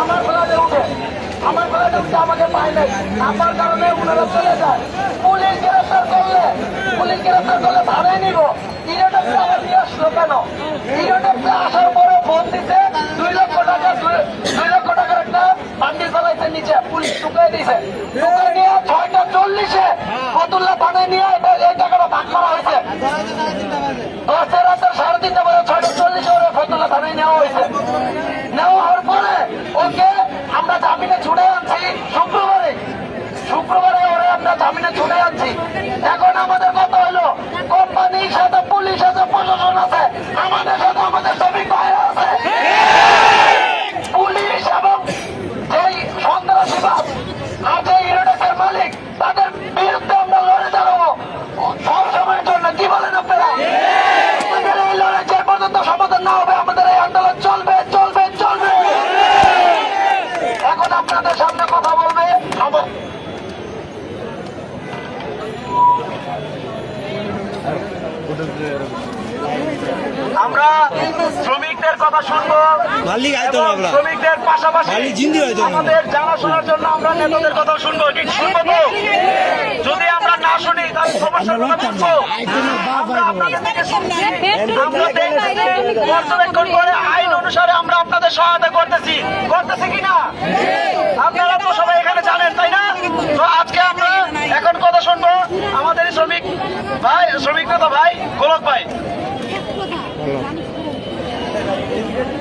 আমার ফ্লাটে উঠে আমার ফ্লাটে উঠে আমাকে পায় নাই আমার কারণে ওনারা চলে যায় পুলিশ গ্রেফতার করলে পুলিশ গ্রেফতার করলে ভাড়াই নিব আবার নিয়ে আসলো কেন ইরোটেক্সে আসার তাদের বিরুদ্ধে আমরা লড়ে দাঁড়াবো। সবসময়ের জন্য, কি বলেন আপনারা? আমাদের এই পর্যন্ত সমাধান হবে, আমাদের এই চলবে চলবে চলবে। এখন আপনাদের সামনে কথা বলবে আমার আমরা শ্রমিকদের কথা শুনব। মালিক আইতো আমরা। শ্রমিকদের পাশাপাশি আমাদের জানাশোনার জন্য আমরা নেতাদের কথা শুনব। ঠিক শুনব তো? যদি আমরা না শুনি তাহলে কথা বলব। পর্যবেক্ষণ করে আইন অনুসারে আমরা আপনাদের সহায়তা করতেছি। করতেছি কিনা? আপনারা তো সবাই এখানে জানেন তাই না? তো আজকে আমরা এখন কথা শুনব আমাদের শ্রমিক ভাই শ্রমিক নেতা ভাই গোলক ভাই।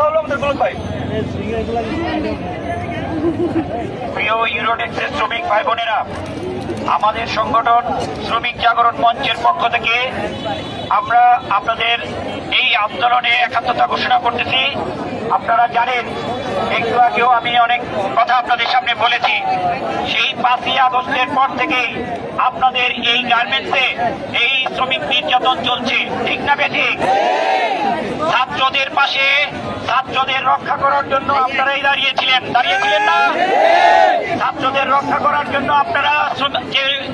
কথা হলো আমাদেরগুলো ভাই। প্রিয় ইউরোটেক্সের শ্রমিক ভাই বোনেরা আমাদের সংগঠন শ্রমিক জাগরণ মঞ্চের পক্ষ থেকে আমরা আপনাদের আন্দোলনে একাত্মতা ঘোষণা করতেছি। আপনারা জানেন, একটু আগেও আমি অনেক কথা আপনাদের সামনে বলেছি। সেই পাঁচই আগস্টের পর থেকেই আপনাদের এই গার্মেন্টসে এই শ্রমিক নির্যাতন চলছে। ঠিক না বেঠিক ছাত্রদের পাশে, ছাত্রদের রক্ষা করার জন্য আপনারাই দাঁড়িয়েছিলেন। দাঁড়িয়েছিলেন না? ছাত্রদের রক্ষা করার জন্য আপনারা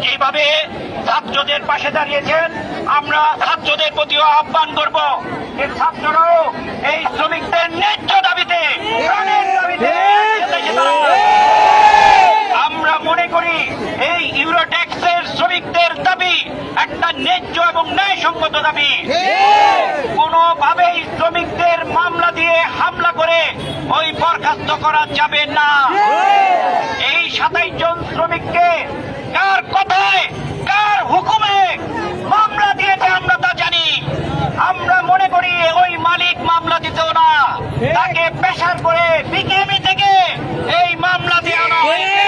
যেভাবে ছাত্রদের পাশে দাঁড়িয়েছেন, আমরা ছাত্রদের প্রতিও আহ্বান করব। যে ছাত্ররাও এই শ্রমিকদের ন্যায্য দাবিতে দাবিতে আমরা মনে করি এই ইউরোটেক্সের শ্রমিকদের দাবি একটা ন্যায্য এবং ন্যায়সঙ্গত দাবি। কোনোভাবেই শ্রমিকদের মামলা দিয়ে হামলা করে ওই বরখাস্ত করা যাবে না। এই শ্রমিককে কার কথায় কার হুকুমে মামলা দিয়েছে আমরা তা জানি আমরা মনে করি ওই মালিক মামলা দিতেও না তাকে পেশার করে বিকেএমই থেকে এই মামলা দিয়ে আনা হয়েছে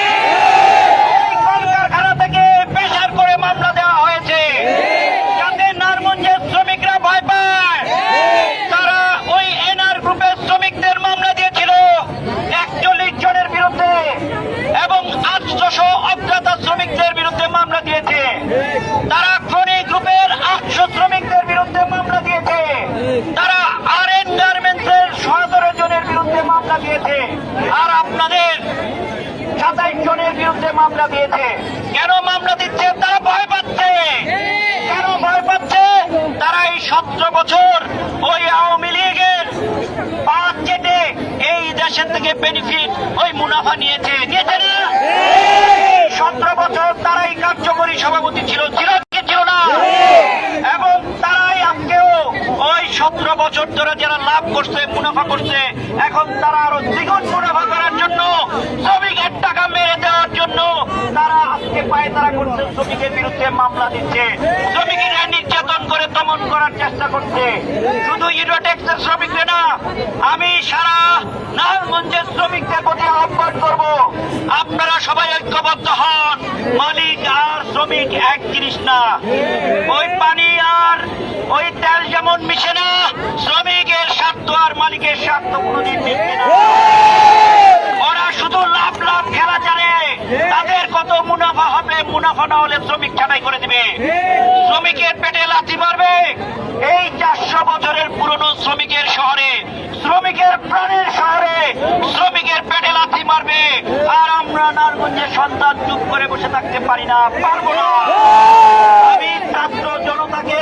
এই কলকারখানা থেকে পেশার করে মামলা দেওয়া হয়েছে যাতে নারমঞ্জের শ্রমিকরা ভয় পায় তারা ওই এনআর গ্রুপের শ্রমিকদের মামলা দিয়েছিল একচল্লিশ জনের বিরুদ্ধে এবং আটশোশো অজ্ঞাত শ্রমিকদের বিরুদ্ধে মামলা দিয়েছে তারা খনি গ্রুপের আটশো শ্রমিকদের বিরুদ্ধে মামলা দিয়েছে তারা আর এন গার্মেন্টসের সতেরো জনের বিরুদ্ধে মামলা দিয়েছে আর আপনাদের সাতাইশ জনের বিরুদ্ধে মামলা দিয়েছে, কেন মামলা দিচ্ছে তারা ভয় পাচ্ছে। কেন ভয় পাচ্ছে? তারা এই সতেরো বছর ওই আওয়ামী লীগের পাঁচ চেটে এই দেশের থেকে বেনিফিট ওই মুনাফা নিয়েছে। নিয়েছে না? সতেরো বছর তারাই কার্যকরী সভাপতি ছিল ছিল ছিল না। এবং তারাই আজকেও ওই সতেরো বছর ধরে যারা লাভ করছে, মুনাফা করছে, এখন তারা আরও দ্বিগুণ মুনাফা করার জন্য শ্রমিকের টাকা মেরে দেওয়ার জন্য তারা আজকে পায়ে তারা করছে, শ্রমিকের বিরুদ্ধে মামলা দিচ্ছে। শ্রমিকেরা নির্যাতন করে দমন করার চেষ্টা করছে। শুধু ইউরোটেক্সের শ্রমিকরা না, আমি সারা নারায়ণগঞ্জের শ্রমিকদের প্রতি আহ্বান করব, আপনারা সবাই ঐক্যবদ্ধ হন। মালিক আর শ্রমিক এক জিনিস না। ওই পানি আর ওই তেল যেমন মিশে না, শ্রমিকের স্বার্থ আর মালিকের স্বার্থ কোনোদিন মিশবে না ওরা শুধু লাভ লাভ খেলা জানে তাদের কত মুনাফা না হলে শ্রমিক ছাটাই করে দিবে। শ্রমিকের পেটে লাথি মারবে। এই চারশো বছরের পুরনো শ্রমিকের শহরে, শ্রমিকের প্রাণের শহরে শ্রমিকের পেটে লাথি মারবে। আর আমরা নারগঞ্জের সন্তান চুপ করে বসে থাকতে পারি না, পারব না। আমি ছাত্র জনতাকে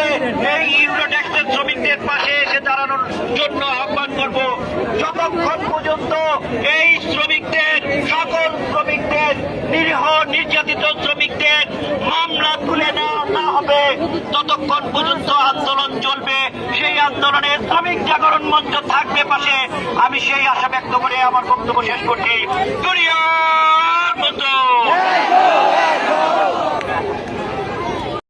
এই ইউরোটেক্সের শ্রমিকদের পাশে এসে দাঁড়ানোর জন্য আহ্বান করব। যতক্ষণ পর্যন্ত এই শ্রমিকদের সকল শ্রমিকদের, নিরীহ নির্যাতিত শ্রমিকদের মামলা তুলে নেওয়া না হবে, ততক্ষণ পর্যন্ত আন্দোলন চলবে। সেই আন্দোলনে শ্রমিক জাগরণ মঞ্চ থাকবে পাশে। আমি সেই আশা ব্যক্ত করে আমার বক্তব্য শেষ করছি। দুনিয়ার মতো।